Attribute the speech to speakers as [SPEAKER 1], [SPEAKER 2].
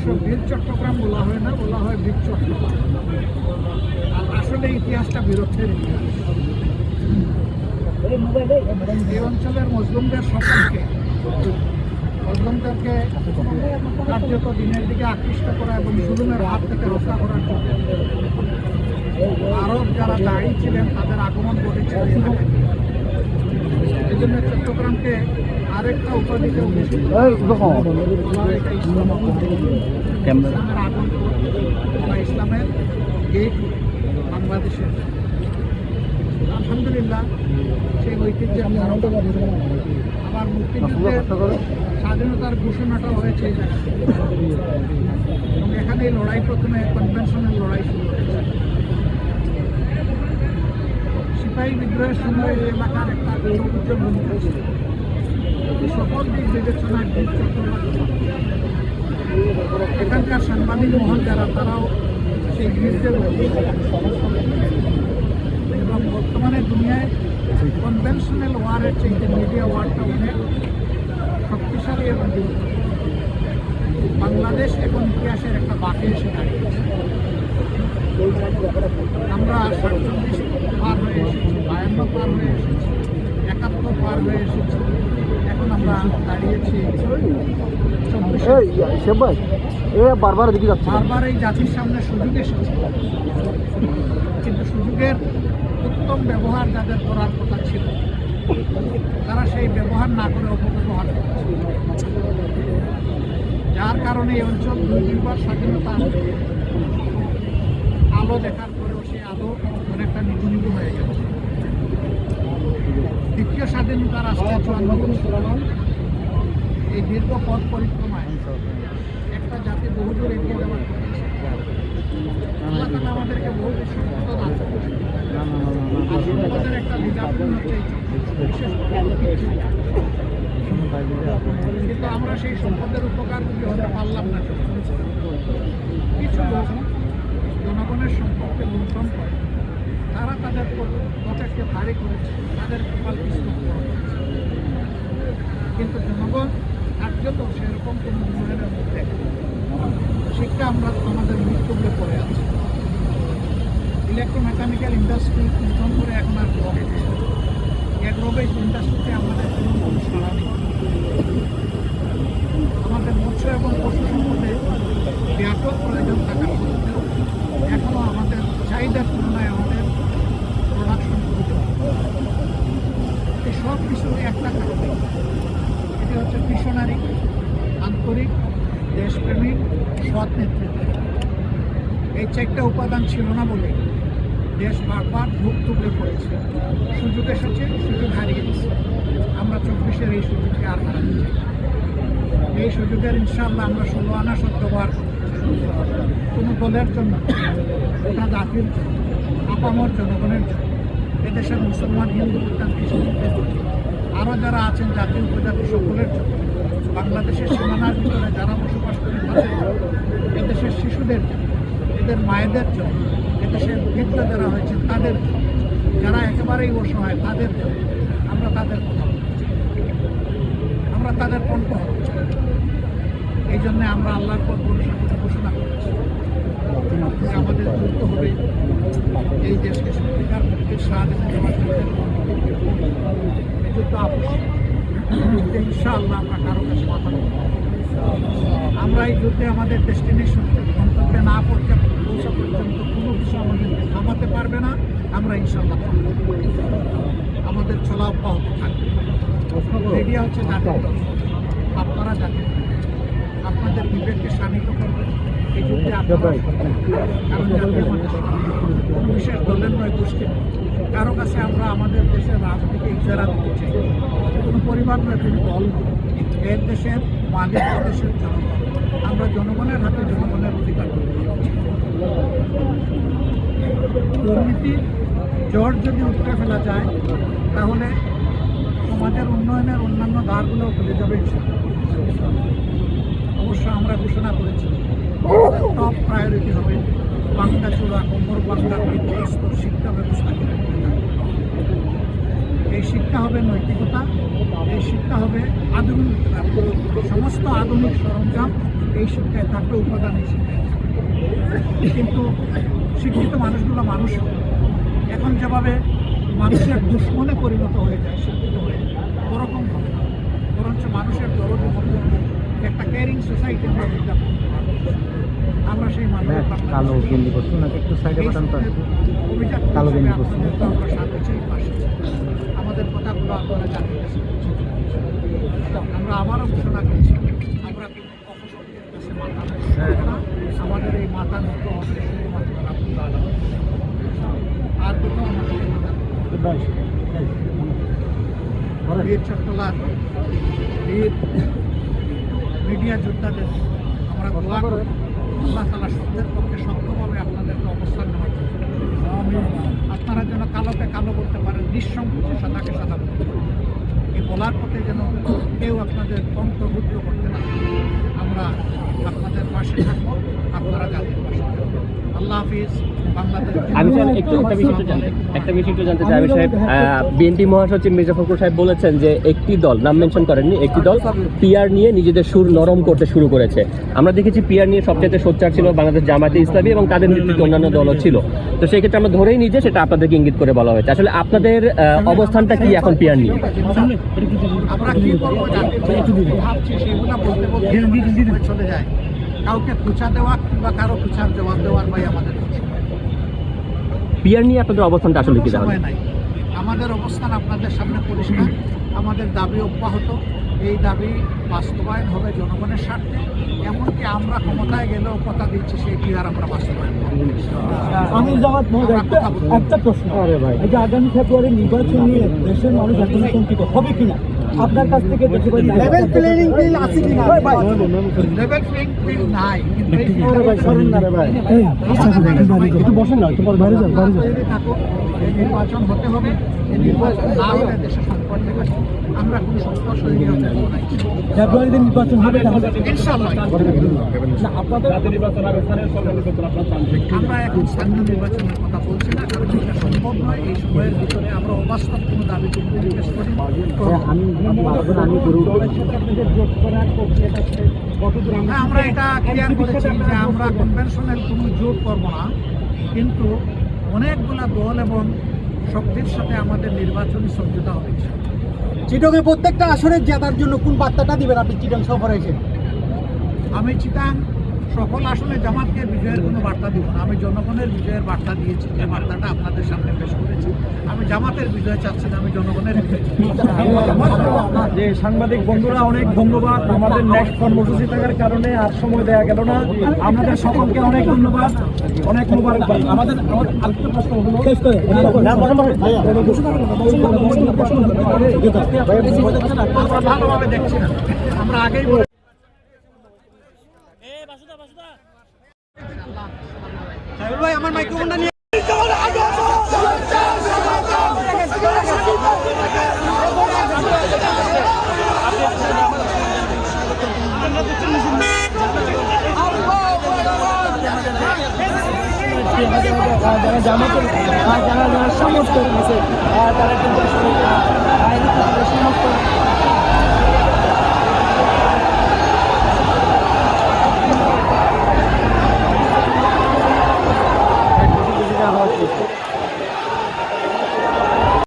[SPEAKER 1] অবশ্য বীর চট্টগ্রাম বলা হয় না, বলা হয় বীর চট্টগ্রাম। আসলে ইতিহাসটা বীরত্বের ইতিহাস। এই অঞ্চলের মজলুমদের সকলকে, মজলুমদেরকে কার্যত দিনের দিকে আকৃষ্ট করা এবং জুলুমের হাত থেকে রক্ষা করার জন্য আরব যারা দাঁড়িয়ে ছিলেন, তাদের আগমন ঘটেছিল। চট্টগ্রামকে আরেকটা উপাধিতে ইসলামের আগমন বা ইসলামের গেট বাংলাদেশের। আলহামদুলিল্লাহ সেই ঐতিহ্যের ধারণা আবার মুক্তিযুদ্ধের স্বাধীনতার ঘোষণাটা হয়েছে। এবং এখানে লড়াই প্রথমে কনভেনশনাল লড়াই শুরু হয়েছে। সিপাহী বিদ্রোহের সময় এই এলাকার একটা উজ্জ্বল ভূমিকা ছিল। সকল দিক বিবেচনায় এখানকার সাংবাদিক মহল যারা, তারাও সেই বীরদের এবং বর্তমানে দুনিয়ায় কনভেনশনাল ওয়ারের চাইতে মিডিয়া ওয়ারটা অনেক শক্তিশালী এবং বাংলাদেশ এখন ইতিহাসের একটা বাকি এসে দাঁড়িয়েছে। আমরা সাতচল্লিশ বায়ান্ন পার হয়ে এসেছি একাত্তর পার হয়ে এসেছি এখন আমরা দাঁড়িয়েছি
[SPEAKER 2] বারবার দিকে
[SPEAKER 1] বারবার এই জাতির সামনে সুযোগ এসেছে কিন্তু সুযোগের উত্তম ব্যবহার যাদের করার কথা ছিল তারা সেই ব্যবহার না করে অপব্যবহার করছে যার কারণে এই অঞ্চল দুই দুইবার স্বাধীনতা আলো দেখার পরেও সেই আলো অনেকটা নিভু নিভু হয়ে গেছে আসছে এই দীর্ঘ পথ পরিক্রমায় একটা জাতি বহুদূর এগিয়ে যাওয়ার আমাদেরকে বহু সম্পদ একটা কিন্তু আমরা সেই সম্পদের উপকার হতে পারলাম না, কিছু লোক জনগণের সম্পদকে লুণ্ঠন করে, তারা তাদের পকেটকে ভারী করেছে। তাদের কপাল কিসমত বড় করেছে। কিন্তু জনগণ কার্যত সেরকম কোনো উন্নয়নের মধ্যে শিক্ষা আমরা আমাদের মৃত্যুকে পড়ে আছে। ইলেকট্রোমেকানিক্যাল ইন্ডাস্ট্রি নতুন করে এখন আর গ্রো এগ্রোবে ইন্ডাস্ট্রিতে আমাদের কোনো কোনো সাড়া নেই আমাদের মৎস্য এবং পশু সম্পদে ব্যাপক প্রয়োজন থাকার সত্ত্বেও এখনও আমাদের চাহিদার তুলনায় আমাদের প্রোডাকশন খুবই কম। এই সব কিছু একটা কারণে এটি হচ্ছে মিশনারি আন্তরিক দেশপ্রেমিক সৎ নেতৃত্ব। এই চারটা উপাদান ছিল না বলে দেশ বারবার মুখ তুলে পড়েছে। সুযোগ এসেছে, সুযোগ হারিয়ে গেছে। আমরা চব্বিশের এই সুযোগকে আর হারাতে এই সুযোগের ইনশাল্লাহ আমরা ষোলো আনা সদ্যবার কোনো দলের জন্য, গোটা জাতির আপামর জনগণের জন্য, এদেশের মুসলমান, হিন্দু খ্রিস্টান জন্য আরও যারা আছেন জাতি উপজাতি সকলের জন্য বাংলাদেশের সীমানার ভিতরে যারা বসবাস করে এদেশের শিশুদের এদের মায়েদের জন্য, এদেশের বৃদ্ধ যারা হয়েছে তাদের যারা একেবারেই অসহায় তাদের আমরা তাদের কথা আমরা তাদের চাই। এই জন্যে আমরা আল্লাহর পর করে ঘোষণা করেছি। আমাদের যুদ্ধ হবে এই দেশকে সত্যিকার এই যুদ্ধ আবশ্যক। ইনশাআল্লাহ আমরা কারও কাছে মাথা নেব আমরা এই যুদ্ধে আমাদের ডেস্টিনেশন গন্তব্যে না পৌঁছা পৌঁছা পর্যন্ত কোনো কিছু আমাদেরকে থামাতে পারবে না আমরা ইনশাল্লাহ আমাদের চলা অব্যাহত থাকবে। মিডিয়া হচ্ছে জাতির। আপনারা জাতির আপনাদের বিবেককে শানিত করবে এই যুদ্ধে আপনারা কারণ জাতীয় মানুষ বিশেষ দলের নয় গোষ্ঠীর নয়। কারও কাছে আমরা আমাদের দেশের রাজনীতিকে ইজারা দিতে চাই। কোনো পরিবার নয় কোনো দল এর দেশের মালিক দেশের জনগণ। আমরা জনগণের হাতে জনগণের অধিকার। দুর্নীতির জ্বর যদি উঠে ফেলা যায়, তাহলে সমাজের উন্নয়নের অন্যান্য ধারগুলো খুলে যাবে অবশ্য আমরা ঘোষণা করেছি টপ প্রায়োরিটি হবে বাংলা চূড়া কোমর বাংলা শিক্ষা ব্যবস্থাকে এই শিক্ষা হবে নৈতিকতা এই শিক্ষা হবে আধুনিক সমস্ত আধুনিক সরঞ্জাম এই শিক্ষায় থাকলে উপাদান এই শিক্ষায়। কিন্তু শিক্ষিত মানুষগুলো মানুষ এখন যেভাবে মানুষের দুশ্মনে পরিণত হয়ে যায় শিক্ষিত হয়ে ওরকম হবে না। বরঞ্চ মানুষের দরদ একটা কেয়ারিং সোসাইটি আমরা বিজ্ঞাপন আমরা সেই মানুষ
[SPEAKER 2] কালো গেঞ্জি করছ নাকি? একটু সাইডে পাঠান তো কালো
[SPEAKER 1] হিসেবে। আপনাদের তো আমরা সাথে কথাগুলো আপনারা জানতে আমরা আবারও ঘোষণা করেছি আমরা। আমাদের এই মাথা নত হবে। আর কোথাও আমাদের বীর চট্টলার বীর মিডিয়া যোদ্ধাদের আমরা আল্লাহ তালা সত্যের পক্ষে সত্যভাবে আপনাদেরকে অবস্থান নেওয়ার জন্য আপনারা যেন কালোকে কালো করতে পারেন নিঃসংকোচে সাদাকে সাদা এই বলার পথে যেন কেউ আপনাদের তন্ত্রবুদ্ধ করতে না। আমরা আপনাদের পাশে থাকব, আপনারা যাদের পাশে আল্লাহ হাফিজ
[SPEAKER 3] আমি একটু একটা বিষয় একটু জানতে একটা বিষয় একটু জানতে চাই। আমি সাহেব বিএনপি মহাসচিব মির্জা ফখরুল সাহেব বলেছেন যে একটি দল নাম মেনশন করেননি একটি দল পিআর নিয়ে নিজেদের সুর নরম করতে শুরু করেছে। আমরা দেখেছি পিআর নিয়ে সবচেয়ে সোচ্চার ছিল বাংলাদেশ জামায়াতে ইসলামী এবং তাদের নেতৃত্বে অন্যান্য দলও ছিল। তো সেই ক্ষেত্রে আমরা ধরেই নিই যে সেটা আপনাদেরকে ইঙ্গিত করে বলা হয়েছে। আসলে আপনাদের অবস্থানটা কি এখন পিআর নিয়ে?
[SPEAKER 1] আমরা কি করব ভাবছি সেগুলো বলতে বলতে চলে যায়। কাউকে খুচা দেওয়া কিংবা কারও খুচার জবাব দেওয়ার ভাই আমাদের
[SPEAKER 3] পিআর নিয়ে আপনাদের অবস্থানটা আসলে কি
[SPEAKER 1] নাই। আমাদের অবস্থান আপনাদের সামনে পরিষ্কার। আমাদের দাবি অব্যাহত। এই দাবি বাস্তবায়ন হবে জনগণের স্বার্থে এমনকি আমরা ক্ষমতায় গেলেও কথা দিচ্ছি সেই কি আর আমরা বাস্তবায়ন
[SPEAKER 2] আমি জামাত। একটা প্রশ্ন। আরে ভাই। এই যে আগামী ফেব্রুয়ারি নির্বাচন নিয়ে দেশের মানুষ এখন শঙ্কিত হবে কিনা? আপনার কাছ থেকে লেভেল ফিল্ড আছে কিনা?
[SPEAKER 1] লেভেল ফিল্ড নাই
[SPEAKER 2] একটু বসেন না একটু বাইরে যান বাইরে যান।
[SPEAKER 1] নির্বাচন হতে হবে। আমরা কোনো সংস্পর্শ
[SPEAKER 2] ফেব্রুয়ারিতে নির্বাচন হবে তাহলে?
[SPEAKER 1] আমরা এখন স্থানীয় নির্বাচনের কথা বলছি না কারণ সম্ভব নয়। এই সময়ের ভিতরে আমরা অবাস্তব কোনো দাবি করি
[SPEAKER 2] করব
[SPEAKER 1] হ্যাঁ, আমরা এটা ক্লিয়ার করেছি যে আমরা কনভেনশনাল কোনো জোট করব না কিন্তু অনেকগুলা দল এবং শক্তির সাথে আমাদের নির্বাচনী সমঝোতা হবে
[SPEAKER 2] চিটকে প্রত্যেকটা আসরে জেতার জন্য কোন বার্তাটা দিবেন আপনি? চিটং সফর হয়েছেন
[SPEAKER 1] আমি চিটাং সকল আসলে জামাতকে বিজয়ের কোনো বার্তা দিব না আমি জনগণের বিজয়ের বার্তা দিয়েছি যে বার্তাটা আপনাদের সামনে পেশ করেছি আমি জামাতের বিজয় চাচ্ছি না আমি জনগণের
[SPEAKER 2] যে সাংবাদিক বন্ধুরা অনেক ধন্যবাদ আমাদের নেক্সট কর্মসূচি থাকার কারণে আর সময় দেওয়া গেল না আমাদের সকলকে অনেক ধন্যবাদ অনেক মুবারকবাদ আমাদের আরেকটা প্রশ্ন হলো
[SPEAKER 1] দেখছি না আমরা আগেই
[SPEAKER 2] ভাই আমার মাইক্রোফোনটা নিয়ে যারা জামাতের যারা যারা সমস্ত তারা কিন্তু সমস্ত